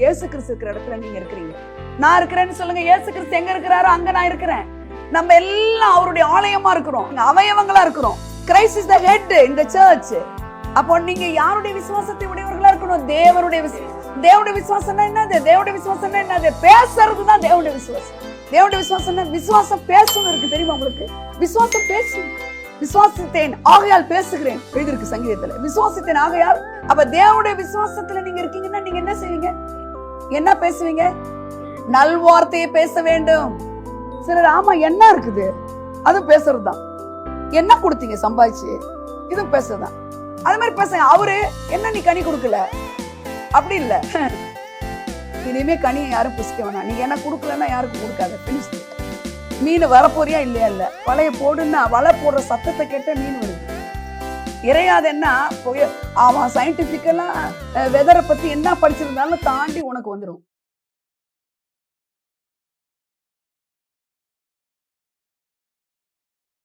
இயேசு கிறிஸ்து இருக்கிற இடத்துல நீங்க இருக்கிறீங்க. நான் இருக்கிறேன்னு சொல்லுங்க இயேசு கிறிஸ்து எங்க இருக்கிறாரோ அங்க நான் இருக்கிறேன். நம்ம எல்லாம் அவருடைய ஆலயமா இருக்கிறோம். அவயவங்களா இருக்கிறோம். கிரைஸ்ட் இஸ் த ஹெட் இந்த சர்ச் அப்போ நீங்க யாருடைய விசுவாசத்தை உடையவர்களா இருக்கணும்? தேவருடைய தேவனுடைய விசுவாசம்னா என்னது? தேவனுடைய விசுவாசம்னா என்னது? பேசுறது தான் தேவனுடைய விசுவாசம். தேவனுடைய விசுவாசம்னா விசுவாசம் பேசணும் இருக்கு. தெரியுமா உங்களுக்கு? விசுவாசம் பேசும். விசுவாசித்தேன் ஆகையால் பேசுகிறேன். எழுதிருக்கு சங்கீதத்துல. விசுவாசித்தேன் ஆகையால். அப்ப தேவனுடைய விசுவாசத்துல நீங்க இருக்கீங்கன்னா நீங்க என்ன செய்வீங்க? என்ன பேசுவீங்க? நல்வார்த்தையை பேச வேண்டும். சிலர் ஆமா என்ன இருக்குது? அது பேசுறதுதான். என்ன கொடுத்தீங்க சம்பாதிச்சு? இது பேசுறதுதான். அது மாதிரி பேசுங்க. அவரு என்ன நீ கனி கொடுக்கல? அப்படி இல்ல. இனிமே கனியை யாரும் புசிக்க வேணாம். நீங்க என்ன கொடுக்கலன்னா யாருக்கும் கொடுக்காத. finish. மீன் வரப்போறியா இல்லையா இல்ல? வலையை போடுன்னா வலை போடுற சத்தத்தை கேட்ட மீன் வருது. இறையாதுன்னா அவன் சயின்டிஃபிக்கலாக வெதரை பத்தி என்ன படிச்சிருந்தாலும் தாண்டி உனக்கு வந்துடும்